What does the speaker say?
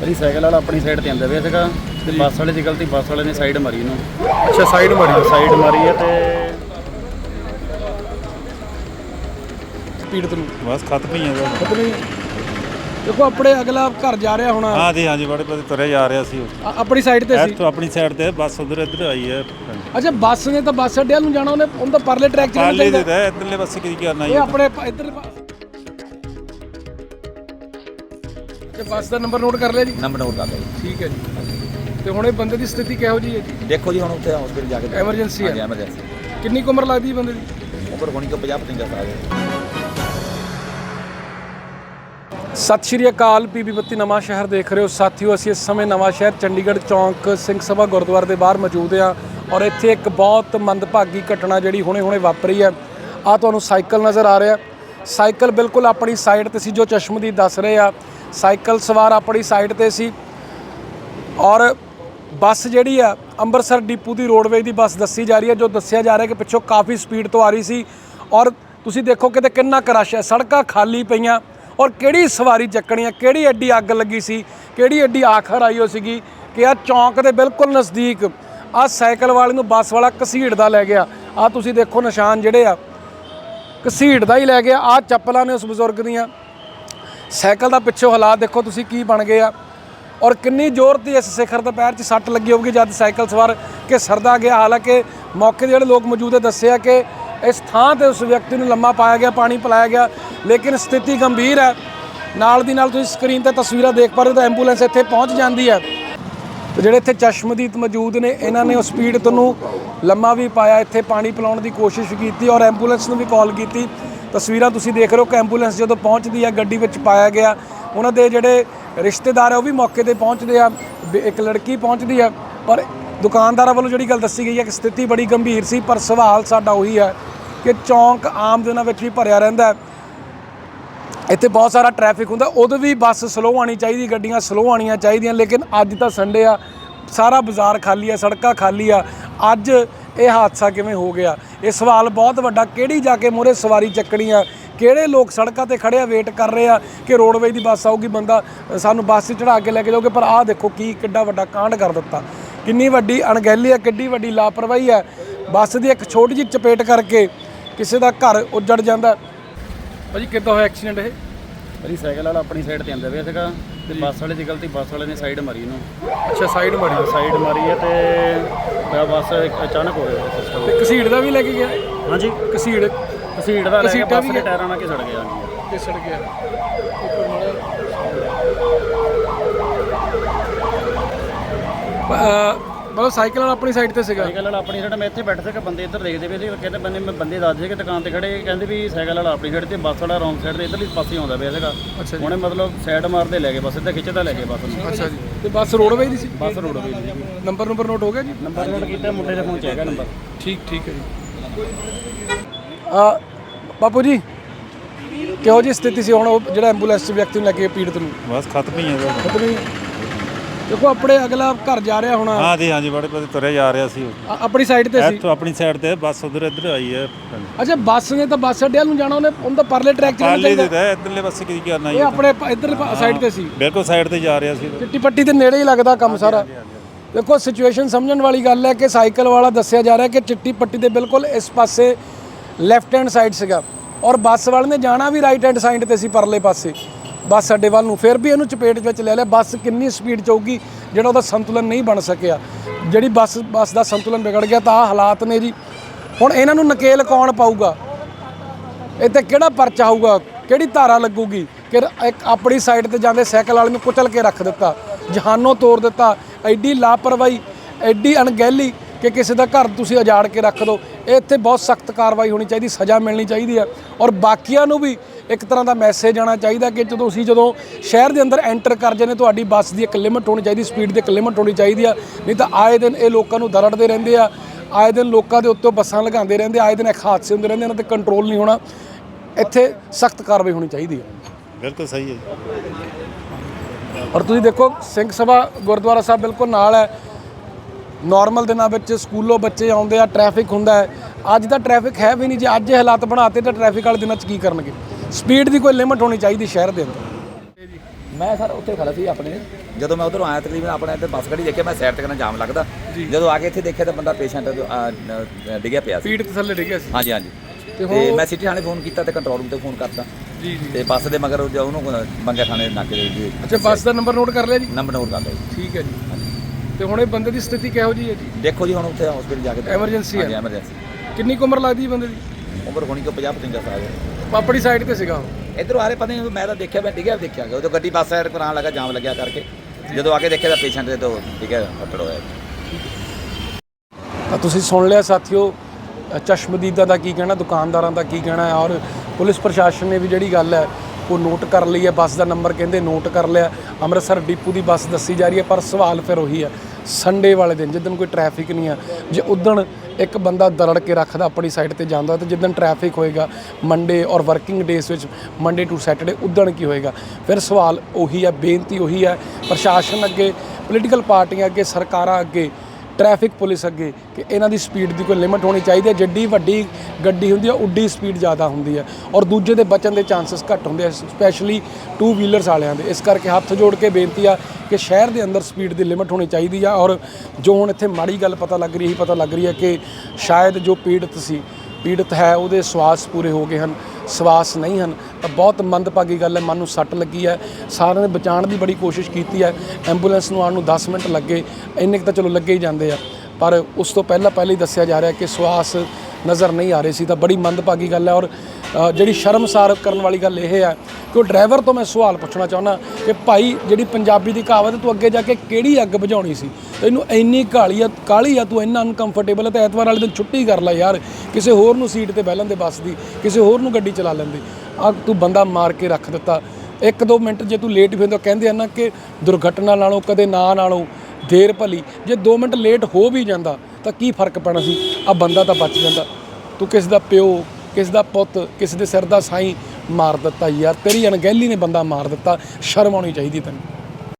ਭਾਜੀ ਸਾਈਕਲ ਵਾਲਾ ਆਪਣੀ ਸਾਈਡ ਤੇ ਆਂਦਾ ਪਿਆ ਸੀਗਾ ਤੇ ਬੱਸ ਵਾਲੇ ਦੀ ਗਲਤੀ ਬੱਸ ਵਾਲੇ ਨੇ ਸਾਈਡ ਮਾਰੀ ਇਹਨੂੰ ਅੱਛਾ ਸਾਈਡ ਮਾਰੀ। ਸਾਈਡ ਮਾਰੀ ਹੈ ਤੇ ਪੀੜਤ ਨੂੰ ਬਸ ਖਤਮ ਹੀ ਹੈ। ਪਤਾ ਨਹੀਂ ਦੇਖੋ ਆਪਣੇ ਅਗਲਾ ਘਰ ਜਾ ਰਿਹਾ ਹੋਣਾ। ਹਾਂ ਜੀ ਹਾਂ ਜੀ ਬੜੇ ਬੜੇ ਤੁਰੇ ਜਾ ਰਿਹਾ ਸੀ ਆ- ਆਪਣੀ ਸਾਈਡ ਤੇ ਸੀ। ਇੱਥੋਂ ਆਪਣੀ ਸਾਈਡ ਤੇ ਬੱਸ ਉਧਰ ਇੱਧਰ ਆਈ ਹੈ ਅੱਛਾ ਬੱਸ ਨੇ ਤਾਂ ਬੱਸ ਅੱਡਿਆਂ ਨੂੰ ਜਾਣਾ ਉਹਨੇ ਉਹਨੂੰ ਤਾਂ ਪਰਲੇ ਟਰੈਕ 'ਚ ਜਾਣਾ ਪਾਲੇ ਦੇ ਚਾਹੀਦਾ ਤਾਂ ਇੱਧਰਲੇ ਪਾਸੇ ਕੀ ਕਰਨਾ ਇਹ ਜੀ? ਆਪਣੇ ਪ- ਇੱਧਰਲੇ ਪਾਸੇ ਤੇ ਬੱਸ ਦਾ ਨੰਬਰ ਨੋਟ ਕਰ ਲਿਆ ਜੀ? ਨੰਬਰ ਨੋਟ ਕਰ ਲਓ ਜੀ। ਠੀਕ ਹੈ ਜੀ। ਤੇ ਹੁਣ ਇਹ ਬੰਦੇ ਦੀ ਸਥਿਤੀ ਕਿਹੋ ਜੀ ਹੈ ਜੀ? ਦੇਖੋ ਜੀ ਹੁਣ ਉੱਥੇ ਹਸਪੀਟਲ ਜਾ ਕੇ ਐਮਰਜੈਂਸੀ ਹੈ। ਐਮਰਜੈਂਸੀ ਕਿੰਨੀ ਕੁ ਉਮਰ ਲੱਗਦੀ ਹੈ ਬੰਦੇ ਦੀ? ਉਮਰ ਹੋਣੀ ਕੋ 50 55 ਸਾਲ ਹੈ। ਸਤਿ ਸ਼੍ਰੀ ਅਕਾਲ ਪੀਬੀ ਬੱਤੀ ਨਵਾਂ ਸ਼ਹਿਰ ਦੇਖ ਰਹੇ ਹੋ। ਸਾਥੀਓ ਅਸੀਂ ਇਸ ਸਮੇਂ ਨਵਾਂ ਸ਼ਹਿਰ ਚੰਡੀਗੜ੍ਹ ਚੌਂਕ ਸਿੰਘ ਸਭਾ ਗੁਰਦੁਆਰੇ ਦੇ ਬਾਹਰ ਮੌਜੂਦ ਹਾਂ ਔਰ ਇੱਥੇ ਇੱਕ ਬਹੁਤ ਮੰਦਭਾਗੀ ਘਟਨਾ ਜਿਹੜੀ ਹੁਣੇ-ਹੁਣੇ ਵਾਪਰੀ ਹੈ। ਆ ਤੁਹਾਨੂੰ ਸਾਈਕਲ ਨਜ਼ਰ ਆ ਰਿਹਾ। ਸਾਈਕਲ ਬਿਲਕੁਲ ਆਪਣੀ ਸਾਈਡ ਤੇ ਸੀ ਜੋ ਚਸ਼ਮਦੀਦ ਦੱਸ ਰਹੇ ਆ। ਸਾਈਕਲ ਸਵਾਰ ਆਪਣੀ ਸਾਈਡ ਤੇ ਸੀ ਔਰ ਬੱਸ ਜਿਹੜੀ ਆ, ਅੰਮ੍ਰਿਤਸਰ ਡਿਪੂ ਦੀ ਰੋਡਵੇਜ ਦੀ ਬੱਸ ਦੱਸੀ ਜਾ ਰਹੀ ਹੈ, ਜੋ ਦੱਸਿਆ ਜਾ ਰਿਹਾ ਕਿ ਪਿੱਛੋਂ ਕਾਫੀ ਸਪੀਡ ਤੋਂ ਆ ਰਹੀ ਸੀ ਔਰ ਤੁਸੀਂ ਦੇਖੋ ਕਿਤੇ ਕਿੰਨਾ ਕੁ ਰਸ਼ ਹੈ, ਸੜਕਾਂ ਖਾਲੀ ਪਈਆਂ ਔਰ ਕਿਹੜੀ ਸਵਾਰੀ ਚੱਕਣੀ ਆ ਕਿਹੜੀ ਐਡੀ ਅੱਗ ਲੱਗੀ ਸੀ, ਕਿਹੜੀ ਐਡੀ ਆਖਰ ਆਈ ਹੋ ਸੀਗੀ ਕਿ ਆ ਚੌਂਕ ਦੇ ਬਿਲਕੁਲ ਨਜ਼ਦੀਕ ਆ ਸਾਈਕਲ ਵਾਲੇ ਨੂੰ ਬੱਸ ਵਾਲਾ ਘਸੀੜਦਾ ਲੈ ਗਿਆ। ਆ ਤੁਸੀਂ ਦੇਖੋ ਨਿਸ਼ਾਨ ਜਿਹੜੇ ਆ ਘਸੀੜਦਾ ਹੀ ਲੈ ਗਿਆ। ਆ ਚੱਪਲਾਂ ਨੇ ਉਸ ਬਜ਼ੁਰਗ ਦੀਆਂ। ਸਾਈਕਲ ਦਾ ਪਿੱਛੋਂ ਹਾਲਾਤ ਦੇਖੋ ਤੁਸੀਂ ਕੀ ਬਣ ਗਏ ਆ। ਔਰ ਕਿੰਨੀ ਜ਼ੋਰ ਦੀ ਇਸ ਸਿਖਰ ਦੇ ਪੈਰ 'ਚ ਸੱਟ ਲੱਗੀ ਹੋਊਗੀ ਜਦ ਸਾਈਕਲ ਸਵਾਰ ਕੇ ਸਰਦਾ ਗਿਆ। ਹਾਲਾਂਕਿ ਮੌਕੇ ਦੇ ਜਿਹੜੇ ਲੋਕ ਮੌਜੂਦ ਹੈ ਦੱਸਿਆ ਕਿ ਇਸ ਥਾਂ ਤੇ ਉਸ ਵਿਅਕਤੀ ਨੂੰ ਲੰਮਾ ਪਾਇਆ ਗਿਆ, ਪਾਣੀ ਪਿਲਾਇਆ ਗਿਆ, ਲੇਕਿਨ ਸਥਿਤੀ ਗੰਭੀਰ ਹੈ। ਨਾਲ ਦੀ ਨਾਲ ਤੁਸੀਂ ਸਕਰੀਨ ਤੇ ਤਸਵੀਰਾਂ ਦੇਖ ਪਾ ਰਹੇ ਹੋ ਤਾਂ ਐਂਬੂਲੈਂਸ ਇੱਥੇ ਪਹੁੰਚ ਜਾਂਦੀ ਹੈ। ਤੇ ਜਿਹੜੇ ਇੱਥੇ ਚਸ਼ਮਦੀਦ ਮੌਜੂਦ ਨੇ, ਇਹਨਾਂ ਨੇ ਉਸ ਪੀੜਤ ਨੂੰ ਲੰਮਾ ਵੀ ਪਾਇਆ। ਇੱਥੇ ਪਾਣੀ ਪਿਲਾਉਣ ਦੀ ਕੋਸ਼ਿਸ਼ ਕੀਤੀ ਔਰ ਐਂਬੂਲੈਂਸ ਨੂੰ ਵੀ ਕਾਲ ਕੀਤੀ। ਤਸਵੀਰਾਂ ਤੁਸੀਂ ਦੇਖ ਰਹੇ ਹੋ ਕਿ ਐਂਬੂਲੈਂਸ ਜਦੋਂ ਪਹੁੰਚਦੀ ਹੈ ਗੱਡੀ ਵਿੱਚ ਪਾਇਆ ਗਿਆ, ਉਹਨਾਂ ਦੇ ਜਿਹੜੇ ਰਿਸ਼ਤੇਦਾਰ ਆ ਉਹ ਵੀ ਮੌਕੇ ਤੇ ਪਹੁੰਚਦੇ ਆ ਬ- ਇੱਕ ਲੜਕੀ ਪਹੁੰਚਦੀ ਆ, ਪਰ ਦੁਕਾਨਦਾਰਾਂ ਵੱਲੋਂ ਜਿਹੜੀ ਗੱਲ ਦੱਸੀ ਗਈ ਹੈ ਕਿ ਸਥਿਤੀ ਬੜੀ ਗੰਭੀਰ ਸੀ, ਪਰ ਸਵਾਲ ਸਾਡਾ ਉਹੀ ਹੈ ਕਿ ਚੌਂਕ ਆਮ ਦਿਨਾਂ ਵਿੱਚ ਵੀ ਭਰਿਆ ਰਹਿੰਦਾ ਇੱਥੇ ਬਹੁਤ ਸਾਰਾ ਟ੍ਰੈਫਿਕ ਹੁੰਦਾ, ਉਦੋਂ ਵੀ ਬੱਸ ਸਲੋ ਆਣੀ ਚਾਹੀਦੀ, ਗੱਡੀਆਂ ਸਲੋ ਆਣੀਆਂ ਚਾਹੀਦੀਆਂ, ਲੇਕਿਨ ਅੱਜ ਤਾਂ ਸੰਡੇ ਆ, ਸਾਰਾ ਬਾਜ਼ਾਰ ਖਾਲੀ ਆ, ਸੜਕਾਂ ਖਾਲੀ ਆ, ਅੱਜ ਇਹ ਹਾਦਸਾ ਕਿਵੇਂ ਹੋ ਗਿਆ? ਇਹ ਸਵਾਲ ਬਹੁਤ ਵੱਡਾ, ਕਿਹੜੀ ਜਾ ਕੇ ਮੂਹਰੇ ਸਵਾਰੀ ਚੱਕਣੀ ਆ? ਕਿਹੜੇ ਲੋਕ ਸੜਕਾਂ ਤੇ ਖੜੇ ਆ ਵੇਟ ਕਰ ਰਹੇ ਆ ਕਿ ਰੋਡਵੇਜ ਦੀ ਬੱਸ ਆਊਗੀ, ਬੰਦਾ ਸਾਨੂੰ ਬੱਸ 'ਚ ਚੜਾ ਕੇ ਲੈ ਕੇ ਜਾਓਗੇ ਪਰ ਆਹ ਦੇਖੋ ਕੀ ਕਿੱਡਾ ਵੱਡਾ ਕਾਂਡ ਕਰ ਦਿੱਤਾ। ਕਿੰਨੀ ਵੱਡੀ ਅਣਗਹਿਲੀ ਆ, ਕਿੱਡੀ ਵੱਡੀ ਲਾਪਰਵਾਹੀ ਆ। ਬੱਸ ਦੀ ਇੱਕ ਛੋਟੀ ਜਿਹੀ ਚਪੇਟ ਕਰਕੇ ਕਿਸੇ ਦਾ ਘਰ ਉੱਜੜ ਜਾਂਦਾ। ਭਾਜੀ, ਕਿੱਦਾਂ ਹੋਇਆ ਐਕਸੀਡੈਂਟ ਇਹ? ਭਾਜੀ ਸਾਈਕਲ ਵਾਲਾ ਆਪਣੀ ਸਾਈਡ ਤੇ ਆਂਦਾ ਪਿਆ ਸੀਗਾ ਤੇ ਬੱਸ ਵਾਲੇ ਦੀ ਗਲਤੀ ਬੱਸ ਵਾਲੇ ਨੇ ਸਾਈਡ ਮਾਰੀ ਇਹਨੂੰ ਅੱਛਾ ਸਾਈਡ ਮਾਰੀ। ਸਾਈਡ ਮਾਰੀ ਹੈ ਤੇ ਮੈਂ ਬੱਸ ਅਚਾਨਕ ਹੋ ਗਿਆ ਸਿਸਟਮ ਤੇ ਘਸੀੜ ਦਾ ਵੀ ਲੈ ਕੇ ਗਿਆ? ਹਾਂਜੀ। ਘਸੀੜ ਘਸੀੜ ਦਾ ਲੈ ਕੇ ਬੱਸ ਵੀ ਦੇ। ਟਾਇਰਾਂ ਨਾਲ ਕੇ ਸੜ ਗਿਆ। ਤੇ ਸੜ ਗਿਆ। ਮਤਲਬ ਸਾਈਕਲ ਵਾਲਾ ਆਪਣੀ ਸਾਈਡ ਤੇ ਸੀਗਾ। ਸਾਈਕਲ ਵਾਲਾ ਆਪਣੀ ਸਾਈਡ ਮੈਂ ਇੱਥੇ ਬੈਠਾ ਸੀਗਾ ਬੰਦੇ ਇੱਧਰ ਦੇਖਦੇ ਪਏ ਸੀ ਕਹਿੰਦੇ ਬੰਦੇ ਮੈਂ ਬੰਦੇ ਦੱਸਦੇ ਕਿ ਦੁਕਾਨ ਤੇ ਖੜੇ ਕਹਿੰਦੇ ਵੀ ਸਾਈਕਲ ਵਾਲਾ ਆਪਣੀ ਸਾਈਡ ਤੇ ਬੱਸ ਵਾਲਾ ਰੌਂਗ ਸਾਈਡ ਤੇ ਇੱਧਰਲੀ ਪਾਸੇ ਆਉਂਦਾ ਪਿਆ ਸੀਗਾ। ਉਹਨੇ ਮਤਲਬ ਸਾਈਡ ਮਾਰਦੇ ਲੈ ਗਏ ਬੱਸ ਇੱਧਰ ਖਿੱਚਦਾ ਲੈ ਗਏ ਬੱਸ ਨੂੰ। ਅੱਛਾ ਜੀ। ਤੇ ਬੱਸ ਰੋਡਵੇਜ ਦੀ ਸੀ? ਬੱਸ ਰੋਡ ਵੀ ਜੀ ਨੰਬਰ ਨੰਬਰ ਨੋਟ ਹੋ ਗਿਆ ਜੀ? ਨੰਬਰ ਨੋਟ ਕੀਤਾ ਮੁੰਡੇ ਦੇ ਫੋਨ 'ਚ ਹੈਗਾ ਨੰਬਰ। ਠੀਕ ਠੀਕ ਹੈ ਜੀ। ਆ ਬਾਪੂ ਜੀ ਕਿਹੋ ਜੀ ਸਥਿਤੀ ਸੀ ਹੁਣ ਉਹ ਜਿਹੜਾ ਐਂਬੂਲੈਂਸ 'ਚ ਵਿਅਕਤੀ ਨੂੰ ਲੈ ਕੇ ਪੀੜਤ ਨੂੰ? ਬਸ ਖਤਮ ਹੀ ਹੈ। ਪਤਾ ਨਹੀਂ ਦੇਖੋ ਆਪਣੇ ਅਗਲਾ ਘਰ ਜਾ ਰਿਹਾ ਹੋਣਾ। ਹਾਂ ਜੀ ਹਾਂ ਜੀ ਬੜੇ ਬੜੇ ਤੁਰੇ ਜਾ ਰਿਹਾ ਸੀ। ਆਪਣੀ ਸਾਈਡ ਤੇ ਸੀ। ਇੱਥੋਂ ਆਪਣੀ ਸਾਈਡ ਤੇ ਬੱਸ ਉਧਰ ਇੱਧਰ ਆਈ ਹੈ। ਅੱਛਾ ਬੱਸ ਨੇ ਤਾਂ ਬੱਸ ਅੱਡਿਆਂ ਨੂੰ ਜਾਣਾ ਉਹਨੇ ਉਹਨੂੰ ਤਾਂ ਪਰਲੇ ਟਰੈਕ 'ਚ ਜਾਣਾ ਪਾਲੇ ਚਾਹੀਦਾ ਦੇ ਤਾਂ ਇੱਧਰਲੇ ਪਾਸੇ ਕੀ ਕਰਨਾ ਜੀ? ਇਹ ਆਪਣੇ ਇੱਧਰਲੇ ਸਾਈਡ ਤੇ ਸੀ। ਬਿਲਕੁਲ ਸਾਈਡ ਤੇ ਜਾ ਰਿਹਾ ਸੀ। ਚਿੱਟੀ ਪੱਟੀ ਦੇ ਨੇੜੇ ਹੀ ਲੱਗਦਾ ਕੰਮ ਸਾਰਾ। ਦੇਖੋ ਸਿਚੁਏਸ਼ਨ ਸਮਝਣ ਵਾਲੀ ਗੱਲ ਹੈ ਕਿ ਸਾਈਕਲ ਵਾਲਾ ਦੱਸਿਆ ਜਾ ਰਿਹਾ ਕਿ ਚਿੱਟੀ ਪੱਟੀ ਦੇ ਬਿਲਕੁਲ ਇਸ ਪਾਸੇ ਲੈਫਟ ਹੈਂਡ ਸਾਈਡ ਸੀਗਾ। ਔਰ ਬੱਸ ਵਾਲੇ ਨੇ ਜਾਣਾ ਵੀ ਰਾਈਟ ਹੈਂਡ ਸਾਈਡ ਤੇ ਸੀ ਪਰਲੇ ਪਾਸੇ। ਬੱਸ ਅੱਡੇ ਵੱਲ ਨੂੰ, ਫਿਰ ਵੀ ਇਹਨੂੰ ਚਪੇਟ ਵਿੱਚ ਲੈ ਲਿਆ। ਬੱਸ ਕਿੰਨੀ ਸਪੀਡ 'ਚ ਹੋਊਗੀ ਜਿਹੜਾ ਉਹਦਾ ਸੰਤੁਲਨ ਨਹੀਂ ਬਣ ਸਕਿਆ। ਜਿਹੜੀ ਬੱਸ ਬੱਸ ਦਾ ਸੰਤੁਲਨ ਵਿਗੜ ਗਿਆ, ਤਾਂ ਆਹ ਹਾਲਾਤ ਨੇ ਜੀ। ਹੁਣ ਇਹਨਾਂ ਨੂੰ ਨਕੇਲ ਕੌਣ ਪਾਊਗਾ? ਇੱਥੇ ਕਿਹੜਾ ਪਰਚਾ ਹੋਊਗਾ? ਕਿਹੜੀ ਧਾਰਾ ਲੱਗੂਗੀ? ਕਿ ਇੱਕ ਆਪਣੀ ਸਾਈਡ ਤੇ ਜਾਂਦੇ ਸਾਈਕਲ ਵਾਲੇ ਨੂੰ ਕੁਚਲ ਕੇ ਰੱਖ ਦਿੱਤਾ। ਜਹਾਨੋਂ ਤੋੜ ਦਿੱਤਾ। ਐਡੀ ਲਾਪਰਵਾਹੀ, ਐਡੀ ਅਣਗਹਿਲੀ ਕਿ ਕਿਸੇ ਦਾ ਘਰ ਤੁਸੀਂ ਉਜਾੜ ਕੇ ਰੱਖ ਦਿਓ। ਇਹ ਇੱਥੇ ਬਹੁਤ ਸਖਤ ਕਾਰਵਾਈ ਹੋਣੀ ਚਾਹੀਦੀ, ਸਜ਼ਾ ਮਿਲਣੀ ਚਾਹੀਦੀ ਹੈ। ਔਰ ਬਾਕੀਆਂ ਨੂੰ ਵੀ ਇੱਕ ਤਰ੍ਹਾਂ ਦਾ ਮੈਸੇਜ ਆਣਾ ਚਾਹੀਦਾ ਕਿ ਜਦੋਂ ਤੁਸੀਂ ਜਦੋਂ ਸ਼ਹਿਰ ਦੇ ਅੰਦਰ ਐਂਟਰ ਕਰ ਜਾਂਦੇ ਤੁਹਾਡੀ ਬੱਸ ਦੀ ਇੱਕ ਲਿਮਟ ਹੋਣੀ ਚਾਹੀਦੀ ਸਪੀਡ ਦੀ ਇੱਕ ਲਿਮਟ ਹੋਣੀ ਚਾਹੀਦੀ ਆ। ਨਹੀਂ ਤਾਂ ਆਏ ਦਿਨ ਇਹ ਲੋਕਾਂ ਨੂੰ ਦਰੜਦੇ ਰਹਿੰਦੇ ਆ ਆਏ ਦਿਨ ਲੋਕਾਂ ਦੇ ਉੱਤੇ ਬੱਸਾਂ ਲਗਾਉਂਦੇ ਰਹਿੰਦੇ ਆਏ ਦਿਨ ਹਾਦਸੇ ਹੁੰਦੇ ਰਹਿੰਦੇ ਇਹਨਾਂ ਤੇ ਕੰਟਰੋਲ ਨਹੀਂ ਹੋਣਾ। ਇੱਥੇ ਸਖਤ ਕਾਰਵਾਈ ਹੋਣੀ ਚਾਹੀਦੀ ਹੈ ਬਿਲਕੁਲ ਸਹੀ ਹੈ ਔਰ ਤੁਸੀਂ ਦੇਖੋ ਸਿੰਘ ਸਭਾ ਗੁਰਦੁਆਰਾ ਸਾਹਿਬ ਬਿਲਕੁਲ ਨਾਲ ਹੈ। ਨਾਰਮਲ ਦਿਨਾਂ ਵਿੱਚ ਸਕੂਲੋਂ ਬੱਚੇ ਆਉਂਦੇ ਆ ਟ੍ਰੈਫਿਕ ਹੁੰਦਾ ਹੈ। ਅੱਜ ਦਾ ਟ੍ਰੈਫਿਕ ਹੈ ਵੀ ਨਹੀਂ ਜੇ ਅੱਜ ਇਹ ਹਾਲਾਤ ਬਣਾਤੇ ਤਾਂ ਟ੍ਰੈਫਿਕ ਵਾਲੇ ਦਿਨਾਂ 'ਚ ਕੀ ਕਰਨਗੇ? ਸਪੀਡ ਦੀ ਕੋਈ ਲਿਮਟ ਹੋਣੀ ਚਾਹੀਦੀ ਸ਼ਹਿਰ ਦੇ ਅੰਦਰ। ਮੈਂ ਸਰ ਉੱਥੇ ਖੜਾ ਸੀ ਆਪਣੇ। ਜਦੋਂ ਮੈਂ ਉਧਰੋਂ ਆਇਆ ਤਕਰੀਬਨ ਆਪਣੇ ਇੱਧਰ ਬੱਸ ਖੜੀ ਦੇਖਿਆ ਮੈਂ ਸਾਈਡ ਤੇ ਕਰਨਾ ਜਾਮ ਲੱਗਦਾ। ਜਦੋਂ ਆ ਕੇ ਇੱਥੇ ਦੇਖਿਆ ਤਾਂ ਬੰਦਾ ਪੇਸ਼ੈਂਟ ਡਿੱਗਿਆ ਪਿਆ ਸੀ। ਪੀੜ ਤੇ ਥੱਲੇ ਡਿੱਗਿਆ ਸੀ। ਹਾਂਜੀ ਹਾਂਜੀ। ਤੇ ਮੈਂ ਸਿਟੀ ਥਾਣੇ ਫੋਨ ਕੀਤਾ ਤੇ ਕੰਟਰੋਲ ਰੂਮ ਤੇ ਫੋਨ ਕਰਤਾ। ਜੀ ਜੀ। ਤੇ ਬੱਸ ਦੇ ਮਗਰ ਜੋ ਉਹਨੂੰ ਮੰਗਿਆ ਥਾਣੇ ਨਾਕੇ ਦੇ ਜੀ ਅੱਛਾ ਬੱਸ ਦਾ ਨੰਬਰ ਨੋਟ ਕਰ ਲਿਆ ਜੀ? ਨੰਬਰ ਨੋਟ ਕਰ ਜੀ। ਠੀਕ ਹੈ ਜੀ। ਤੇ ਹੁਣ ਇਹ ਬੰਦੇ ਦੀ ਸਥਿਤੀ ਕਿਹੋ ਜੀ ਹੈ ਜੀ? ਦੇਖੋ ਜੀ ਹੁਣ ਉੱਥੇ ਹਸਪੀਟਲ ਜਾ ਕੇ Emergency ਹੈ? ਐਮਰਜੈਂਸੀ ਕਿੰਨੀ ਕੁ ਉਮਰ ਲੱਗਦੀ ਬੰਦੇ ਦੀ? ਉਮਰ ਹੋਣੀ ਕੋ 50 55 ਸਾਲ ਹੈ। ਆਪਣੀ ਸਾਈਡ ਤੇ ਸੀਗਾ ਉਹ। ਇਧਰੋਂ ਆ ਰਹੇ ਪਤਾ ਨਹੀਂ ਮੈਂ ਤਾਂ ਦੇਖਿਆ ਮੈਂ ਡਿੱਗਿਆ ਦੇਖਿਆ ਗਿਆ ਉਦੋਂ ਗੱਡੀ ਸਾਈਡ ਕਰਾਉਣ ਲੱਗਾ ਜਾਮ ਲੱਗਿਆ ਕਰਕੇ। ਜਦੋਂ ਆ ਕੇ ਦੇਖਿਆ ਤਾਂ ਪੇਸ਼ੈਂਟ ਦੇ ਤੋਂ ਡਿੱਗਿਆ ਫੱਟੜ ਹੋਇਆ। ਤਾਂ ਤੁਸੀਂ ਸੁਣ ਲਿਆ ਸਾਥੀਓ ਅ, ਚਸ਼ਮਦੀਦਾਂ ਦਾ ਕੀ ਕਹਿਣਾ ਦੁਕਾਨਦਾਰਾਂ ਦਾ ਕੀ ਕਹਿਣਾ ਹੈ? ਔਰ ਪੁਲਿਸ ਪ੍ਰਸ਼ਾਸਨ ਨੇ ਵੀ ਜਿਹੜੀ ਗੱਲ ਹੈ ਉਹ ਨੋਟ ਕਰ ਲਈ ਹੈ। ਬੱਸ ਦਾ ਨੰਬਰ ਕਹਿੰਦੇ ਨੋਟ ਕਰ ਲਿਆ। ਅੰਮ੍ਰਿਤਸਰ ਡਿਪੂ ਦੀ ਬੱਸ ਦੱਸੀ ਜਾ ਰਹੀ ਹੈ ਪਰ ਸਵਾਲ ਫਿਰ ਉਹੀ ਹੈ। ਸੰਡੇ ਵਾਲੇ ਦਿਨ ਜਿੱਦਣ ਕੋਈ ਟ੍ਰੈਫਿਕ ਨਹੀਂ ਆ, ਜੇ ਉਦਣ ਇੱਕ ਬੰਦਾ ਦਰੜ ਕੇ ਰੱਖਦਾ ਆਪਣੀ ਸਾਈਡ ਤੇ ਜਾਂਦਾ, ਤੇ ਜਿੱਦਣ ਟ੍ਰੈਫਿਕ ਹੋਏਗਾ ਮੰਡੇ ਔਰ ਵਰਕਿੰਗ ਡੇਜ਼ ਵਿੱਚ ਮੰਡੇ ਟੂ ਸੈਟਰਡੇ ਉਦਣ ਕੀ ਹੋਏਗਾ? ਫਿਰ ਸਵਾਲ ਉਹੀ ਹੈ ਬੇਨਤੀ ਉਹੀ ਹੈ ਪ੍ਰਸ਼ਾਸਨ ਅੱਗੇ ਪੋਲੀਟੀਕਲ ਪਾਰਟੀਆਂ ਅੱਗੇ, ਸਰਕਾਰਾਂ ਅੱਗੇ ਟ੍ਰੈਫਿਕ ਪੁਲਿਸ ਅੱਗੇ ਕਿ ਇਹਨਾਂ ਦੀ ਸਪੀਡ ਦੀ ਕੋਈ ਲਿਮਟ ਹੋਣੀ ਚਾਹੀਦੀ ਹੈ। ਜਿੱਡੀ ਵੱਡੀ ਗੱਡੀ ਹੁੰਦੀ ਹੈ, ਉੱਡੀ ਸਪੀਡ ਜ਼ਿਆਦਾ ਹੁੰਦੀ ਹੈ ਔਰ ਦੂਜੇ ਦੇ ਬਚਣ ਦੇ ਚਾਂਸਸ ਘੱਟ ਹੁੰਦੇ ਆ, ਸਪੈਸ਼ਲੀ ਟੂ ਵੀਲਰਸ ਵਾਲਿਆਂ ਦੇ। ਇਸ ਕਰਕੇ ਹੱਥ ਜੋੜ ਕੇ ਬੇਨਤੀ ਆ ਕਿ ਸ਼ਹਿਰ ਦੇ ਅੰਦਰ ਸਪੀਡ ਦੀ ਲਿਮਟ ਹੋਣੀ ਚਾਹੀਦੀ ਆ ਔਰ ਜੋ ਹੁਣ ਇੱਥੇ ਮਾੜੀ ਗੱਲ ਪਤਾ ਲੱਗ ਰਹੀ ਹੈ ਪਤਾ ਲੱਗ ਰਹੀ ਹੈ ਕਿ ਸ਼ਾਇਦ ਜੋ ਪੀੜਤ ਸੀ, ਪੀੜਤ ਹੈ, ਉਹਦੇ ਸਵਾਸ ਪੂਰੇ ਹੋ ਗਏ ਹਨ। ਸਵਾਸ ਨਹੀਂ ਹਨ। ਤਾਂ ਬਹੁਤ ਮੰਦਭਾਗੀ ਗੱਲ ਹੈ, ਮਨ ਨੂੰ ਸੱਟ ਲੱਗੀ ਹੈ। ਸਾਰਿਆਂ ਨੇ ਬਚਾਉਣ ਦੀ ਬੜੀ ਕੋਸ਼ਿਸ਼ ਕੀਤੀ ਹੈ। ਐਂਬੂਲੈਂਸ ਨੂੰ ਆਉਣ ਨੂੰ 10 ਮਿੰਟ ਲੱਗੇ। ਇੰਨੇ ਕੁ ਤਾਂ ਚਲੋ ਲੱਗੇ ਹੀ ਜਾਂਦੇ ਆ। ਪਰ ਉਸ ਤੋਂ ਪਹਿਲਾਂ ਪਹਿਲਾਂ ਹੀ ਦੱਸਿਆ ਜਾ ਰਿਹਾ ਕਿ ਸਵਾਸ ਨਜ਼ਰ ਨਹੀਂ ਆ ਰਹੇ ਸੀ। ਤਾਂ ਬੜੀ ਮੰਦਭਾਗੀ ਗੱਲ ਹੈ ਔਰ ਜਿਹੜੀ ਸ਼ਰਮਸਾਰ ਕਰਨ ਵਾਲੀ ਗੱਲ ਇਹ ਹੈ ਕਿ ਉਹ ਡਰਾਈਵਰ ਤੋਂ ਮੈਂ ਸਵਾਲ ਪੁੱਛਣਾ ਚਾਹੁੰਦਾ ਕਿ ਭਾਈ ਜਿਹੜੀ ਪੰਜਾਬੀ ਦੀ ਕਹਾਵਤ ਤੂੰ ਅੱਗੇ ਜਾ ਕੇ ਕਿਹੜੀ ਅੱਗ ਬੁਝਾਉਣੀ ਸੀ? ਤੈਨੂੰ ਇੰਨੀ ਕਾਲੀ ਆ ਕਾਲੀ ਆ, ਤੂੰ ਇੰਨਾ ਅਨਕੰਫਰਟੇਬਲ ਹੈ ਤੇ ਐਤਵਾਰ ਵਾਲੇ ਦਿਨ ਛੁੱਟੀ ਕਰ ਲੈ ਯਾਰ। ਕਿਸੇ ਹੋਰ ਨੂੰ ਸੀਟ ਤੇ ਬਹਿ ਲੈਂਦੇ ਬੱਸ ਦੀ, ਕਿਸੇ ਹੋਰ ਨੂੰ ਗੱਡੀ ਚਲਾ ਲੈਂਦੇ। ਆ ਤੂੰ ਬੰਦਾ ਮਾਰ ਕੇ ਰੱਖ ਦਿੱਤਾ। ਇੱਕ ਦੋ ਮਿੰਟ ਜੇ ਤੂੰ ਲੇਟ ਵੀ ਹੁੰਦਾ ਕਹਿੰਦੇ ਆ ਨਾ ਕਿ ਦੁਰਘਟਨਾ ਨਾਲੋਂ ਕਦੇ ਨਾ ਨਾਲੋਂ ਦੇਰ ਭਲੀ। ਜੇ 2 ਮਿੰਟ ਲੇਟ ਹੋ ਵੀ ਜਾਂਦਾ, ਤਾਂ ਕੀ ਫ਼ਰਕ ਪੈਣਾ ਸੀ? ਆ ਬੰਦਾ ਤਾਂ ਬਚ ਜਾਂਦਾ। ਤੂੰ ਕਿਸ ਦਾ ਪਿਓ ਕਿਸ ਦਾ ਪੁੱਤ, ਕਿਸ ਦੇ ਸਿਰ ਦਾ ਸਾਈਂ ਮਾਰ ਦਿੱਤਾ ਯਾਰ, ਤੇਰੀ ਅਣਗਹਿਲੀ ਨੇ ਬੰਦਾ ਮਾਰ ਦਿੱਤਾ, ਸ਼ਰਮ ਆਉਣੀ ਚਾਹੀਦੀ ਤੈਨੂੰ।